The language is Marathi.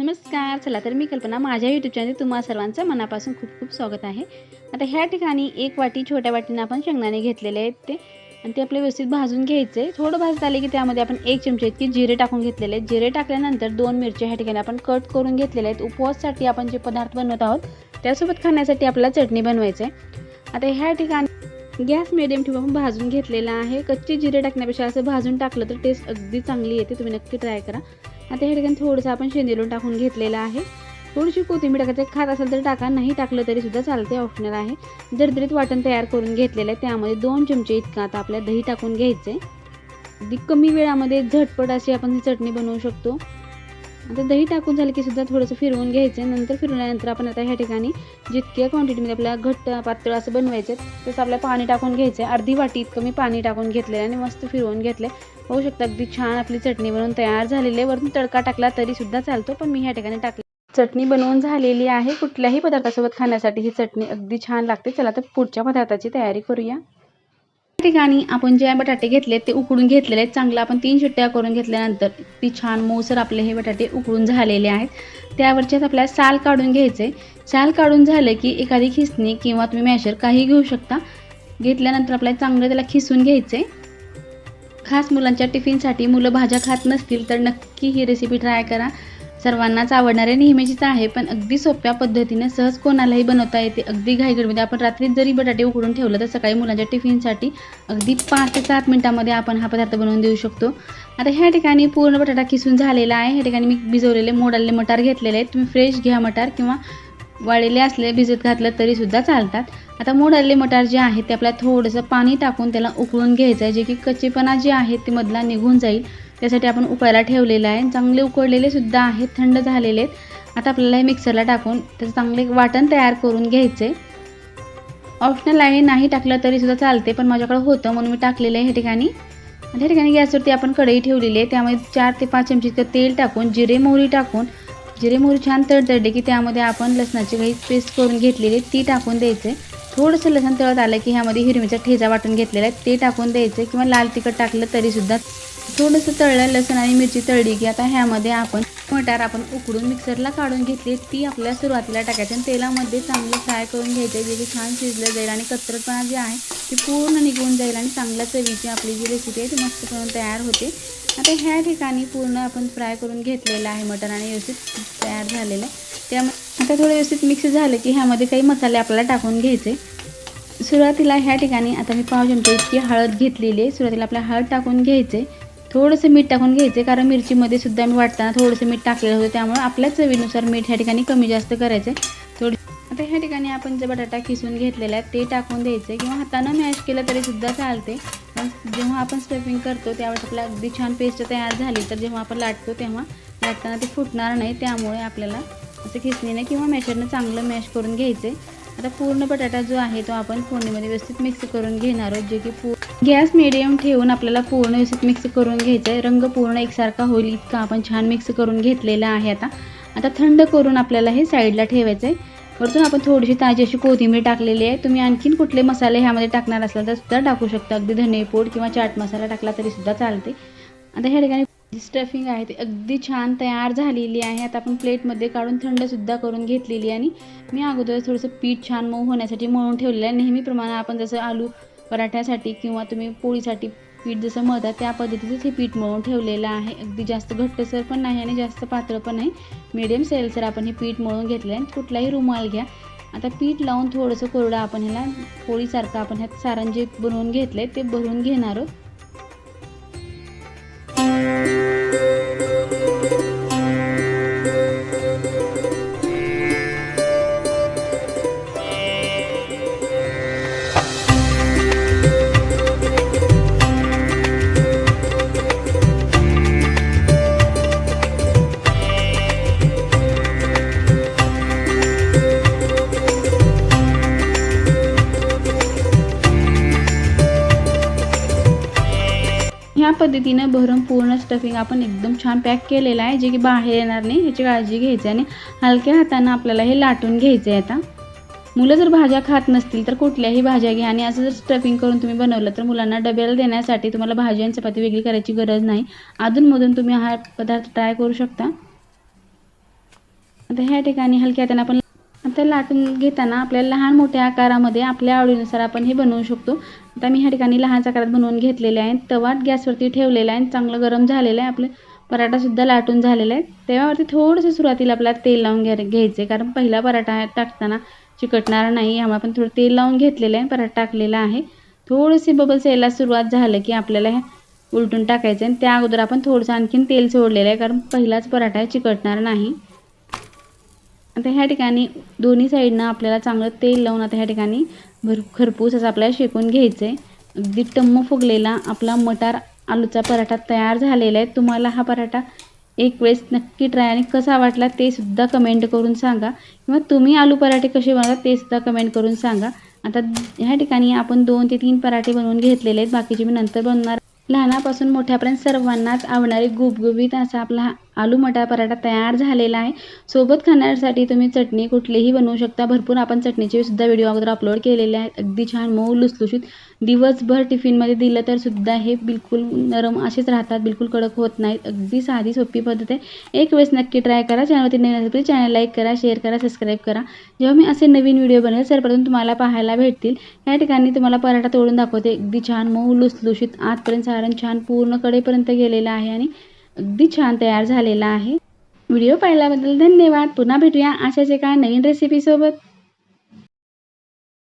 नमस्कार चला तर मी कल्पना माझ्या यूट्यूब चॅनल तुम्हा सर्वांचं मनापासून खूप खूप स्वागत आहे. आता ह्या ठिकाणी एक वाटी छोट्या वाटीनं आपण शेंगदाणे घेतलेले आहेत ते. आणि ते आपले व्यवस्थित भाजून घ्यायचे. थोडं भाजत आले की त्यामध्ये आपण एक चमचे इतके जिरे टाकून घेतलेले आहेत. जिरे टाकल्यानंतर दोन मिरच्या ह्या ठिकाणी आपण कट करून घेतलेले आहेत. उपवाससाठी आपण जे पदार्थ बनवत आहोत त्यासोबत खाण्यासाठी आपल्याला चटणी बनवायचं आहे आता ह्या ठिकाणी गॅस मिडियम ठेवून आपण भाजून घेतलेला आहे. कच्चे जिरे टाकण्यापेक्षा असं भाजून टाकलं तर टेस्ट अगदी चांगली येते. तुम्ही नक्की ट्राय करा. आता ह्या ठिकाणी थोडंसं आपण शेंदेलून टाकून घेतलेलं आहे. थोडीशी कोथिंबीर टाकायचं. खात असेल तर टाका नाही टाकलं तरी सुद्धा चालते ऑप्शनल आहे. दरदरीत वाटण तयार करून घेतलेलं आहे त्यामध्ये दोन चमचे इतका आता आपल्या दही टाकून घ्यायचं आहे कमी वेळामध्ये झटपट अशी आपण ही चटणी बनवू शकतो. आता दही टाकून झालं की सुद्धा थोडंसं फिरवून घ्यायचं. नंतर फिरवल्यानंतर आपण आता ह्या ठिकाणी जितक्या क्वांटिटीमध्ये आपल्याला घट्ट पातळ असं बनवायचं तसं आपल्याला पाणी टाकून घ्यायचं आहे. अर्धी वाटी इतकं मी पाणी टाकून घेतलेलं आहे आणि मस्त फिरवून घेतलं होऊ शकतं अगदी छान आपली चटणी बनवून तयार झालेली आहे. वरून तडका टाकला तरी सुद्धा चालतो पण मी ह्या ठिकाणी टाकली. चटणी बनवून झालेली आहे. कुठल्याही पदार्थासोबत खाण्यासाठी ही चटणी अगदी छान लागते. चला तर पुढच्या पदार्थाची तयारी करूया. ठिकाणी आपण जे बटाटे घेतले ते उकडून घेतलेले आहेत. चांगलं आपण तीन शिट्ट्या करून घेतल्यानंतर ती छान मऊसर आपले हे बटाटे उकडून झालेले आहेत. त्यावरच्याच आपल्याला साल काढून घ्यायचे. साल काढून झालं की एखादी खिसणी किंवा तुम्ही मॅशर काही घेऊ शकता. घेतल्यानंतर आपल्याला चांगलं त्याला खिसून घ्यायचे. खास मुलांच्या टिफिनसाठी मुलं भाज्या खात नसतील तर नक्की ही रेसिपी ट्राय करा. सर्वांनाच आवडणारे नेहमीचीच आहे पण अगदी सोप्या पद्धतीने सहज कोणालाही बनवता येते. अगदी घाईगडमध्ये आपण रात्रीत जरी बटाटे उकडून ठेवलं तर सकाळी मुलांच्या टिफिनसाठी अगदी पाच ते सात मिनिटामध्ये आपण हा पदार्थ बनवून देऊ शकतो. आता ह्या ठिकाणी पूर्ण बटाटा किसून झालेला आहे. ह्या ठिकाणी मी भिजवलेले मोडालेले मटार घेतलेले आहेत. तुम्ही फ्रेश घ्या मटार किंवा वाळलेले असले भिजत घातलं तरीसुद्धा चालतात. आता मोड मटार जे आहे ते आपल्याला थोडंसं पाणी टाकून त्याला उकळून घ्यायचं आहे. जे की कच्चेपणा जे आहे ते मधला निघून जाईल. त्यासाठी आपण उकळायला ठेवलेलं आहे. चांगले उकळलेले सुद्धा आहेत थंड झालेले आहेत. आता आपल्याला हे मिक्सरला टाकून त्याचं चांगले वाटण तयार करून घ्यायचे. ऑप्शनल आहे नाही टाकलं तरीसुद्धा चालते पण माझ्याकडे होतं म्हणून मी टाकलेलं आहे ह्या ठिकाणी. आणि या ठिकाणी गॅसवरती आपण कढई ठेवलेली आहे. त्यामध्ये चार ते पाच चमचे इतकं तेल टाकून जिरे मोहरी टाकून जिरे मोहरी छान तडतडले की त्यामध्ये आपण लसणाची काही पेस्ट करून घेतलेली आहे ती टाकून द्यायचे. थोडंसं लसण तळत आलं की ह्यामध्ये हिरवीचा ठेचा वाटून घेतलेला आहे ते टाकून द्यायचे. किंवा लाल तिखट टाकलं तरीसुद्धा थोडंसं तळलं लसूण आणि मिरची तळली की आता ह्यामध्ये आपण मटार आपण उकडून मिक्सरला काढून घेतली. ती आपल्या सुरुवातीला टाकायची आणि तेलामध्ये चांगलं फ्राय करून घ्यायचं. जे की छान शिजलं जाईल आणि कचरटपणा जे आहे ते पूर्ण निघून जाईल आणि चांगल्या चवीची आपली जी रेसिपी आहे ती मस्त करून तयार होते. आता ह्या ठिकाणी पूर्ण आपण फ्राय करून घेतलेलं आहे मटण आणि व्यवस्थित तयार झालेलं आहे. त्यामुळे आता थोडं व्यवस्थित मिक्स झालं की ह्यामध्ये काही मसाले आपल्याला टाकून घ्यायचे. सुरुवातीला ह्या ठिकाणी आता मी पाव चमचे इतकी हळद घेतलेली आहे. सुरुवातीला आपल्याला हळद टाकून घ्यायचे. थोडंसं मीठ टाकून घ्यायचे कारण मिरचीमध्ये सुद्धा मी वाटताना थोडंसं मीठ टाकलेलं होतं त्यामुळे आपल्या चवीनुसार मीठ ह्या ठिकाणी कमी जास्त करायचं थोडी आता ह्या ठिकाणी आपण जे बटाटा किसून घेतलेला आहे ते टाकून द्यायचे किंवा हातानं मॅश केलं तरी सुद्धा चालते पण जेव्हा आपण स्टफिंग करतो त्यावेळेस आपल्या अगदी छान पेस्ट तयार झाली तर जेव्हा आपण लाटतो तेव्हा लाटताना ते फुटणार नाही त्यामुळे आपल्याला असं खिसणीनं किंवा मॅशरनं चांगलं मॅश करून घ्यायचे आता पूर्ण बटाटा जो आहे तो आपण फोडणीमध्ये व्यवस्थित मिक्स करून घेणार आहोत जे की पू गॅस मिडियम ठेवून आपल्याला पूर्ण व्यवस्थित मिक्स करून घ्यायचं आहे रंग पूर्ण एकसारखा होईल इतका आपण छान मिक्स करून घेतलेला आहे आता. आता थंड करून आपल्याला हे साईडला ठेवायचं आहे वरतून आपण थोडीशी ताजी अशी कोथिंबीर टाकलेली आहे. तुम्ही आणखीन कुठले मसाले ह्यामध्ये टाकणार असाल तर सुद्धा टाकू शकता. अगदी धनेपूड किंवा चाट मसाला टाकला तरी सुद्धा चालते. आता ह्या ठिकाणी स्टफिंग आहे ती अगदी छान तयार झालेली आहे. आता आपण प्लेटमध्ये काढून थंडसुद्धा करून घेतलेली आणि मी अगोदर थोडंसं पीठ छान मऊ होण्यासाठी मळून ठेवलेलं आहे. नेहमीप्रमाणे आपण जसं आलू पराठ्यासाठी किंवा तुम्ही पोळीसाठी पीठ जसं मळतात त्या पद्धतीचंच हे पीठ मळून ठेवलेलं आहे. अगदी जास्त घट्टसर पण नाही आणि जास्त पातळ पण नाही. मिडियम सेलसर आपण हे पीठ मळून घेतलं आहे कुठलाही रुमाल घ्या. आता पीठ लावून थोडंसं कोरडं आपण ह्याला पोळीसारखं आपण ह्यात सारण जे बनवून घेतलं आहे ते भरून घेणार आहोत. पद्धतीनं भरून पूर्ण स्टफिंग आपण एकदम छान पॅक केलेलं आहे जे की बाहेर येणार नाही ह्याची काळजी घ्यायची आणि हलक्या हातानं आपल्याला हे लाटून घ्यायचं आहे आता. मुलं जर भाज्या खात नसतील तर कुठल्याही भाज्या घ्या आणि असं जर स्टफिंग करून तुम्ही बनवलं तर मुलांना डब्याला देण्यासाठी तुम्हाला भाजी आणि चपाती वेगळी करायची गरज नाही. अधूनमधून तुम्ही हा पदार्थ ट्राय करू शकता. आता ह्या ठिकाणी हलक्या हाताने आपण आता लाटून घेताना आपल्याला लहान मोठ्या आकारामध्ये आपल्या आवडीनुसार आपण हे बनवू शकतो. आता मी ह्या ठिकाणी लहान आकारात बनवून घेतलेले आहे तवा गॅसवरती ठेवलेला आहे चांगलं गरम झालेलं आहे. आपलं पराठासुद्धा लाटून झालेला आहे. तेव्हावरती थोडंसं सुरुवातीला आपल्याला तेल लावून घ्या घ्यायचं आहे कारण पहिला पराठा टाकताना चिकटणार नाही. यामुळे आपण थोडं तेल लावून घेतलेलं आहे. पराठा टाकलेला आहे. थोडीशी बबल्स यायला सुरुवात झालं की आपल्याला हे उलटून टाकायचं आहे त्या अगोदर आपण थोडंसं आणखीन तेल सोडलेलं आहे. कारण पहिलाच पराठा चिकटणार नाही. आता ह्या ठिकाणी दोन्ही साईडनं आपल्याला चांगलं तेल लावून आता ह्या ठिकाणी भर खरपूस असं आपल्याला शेकून घ्यायचं आहे अगदी टम्म फुगलेला आपला मटार आलूचा पराठा तयार झालेला आहे. तुम्हाला हा पराठा एक वेळेस नक्की ट्राय आणि कसा वाटला ते सुद्धा कमेंट करून सांगा. किंवा तुम्ही आलू पराठे कसे बनवता ते सुद्धा कमेंट करून सांगा. आता ह्या ठिकाणी आपण दोन ते तीन पराठे बनवून घेतलेले आहेत. बाकीचे मी नंतर बनवणार. लहानापासून मोठ्यापर्यंत सर्वांनाच आवडणारे गुबगुबीत असा आपला हा आलू मटार पराठा तयार झालेला आहे. सोबत खाण्यासाठी तुम्ही चटणी कुठलीही बनवू शकता. भरपूर आपण चटणीचे सुद्धा व्हिडिओ अगोदर अपलोड केलेले आहेत. अगदी छान मऊ लुसलुशीत. दिवसभर टिफिनमध्ये दिलं तर सुद्धा हे बिलकुल नरम असेच राहतात. बिलकुल कडक होत नाहीत. अगदी साधी सोपी पद्धत आहे. एक वेळेस नक्की ट्राय करा. चॅनलवरती नवीन असेल चॅनल लाईक करा शेअर करा सबस्क्राईब करा. जेव्हा मी असे नवीन व्हिडिओ बनवेल सर्वप्रथम तुम्हाला पाहायला भेटतील. या ठिकाणी तुम्हाला पराठा तोडून दाखवते. अगदी छान मऊ लुसलुशीत. आतपर्यंत सारण छान पूर्ण कडेपर्यंत गेलेलं आहे आणि अगदी छान तयार झालेला आहे. व्हिडिओ पाहिल्याबद्दल धन्यवाद. पुन्हा भेटूया अशाच एका नवीन रेसिपीसोबत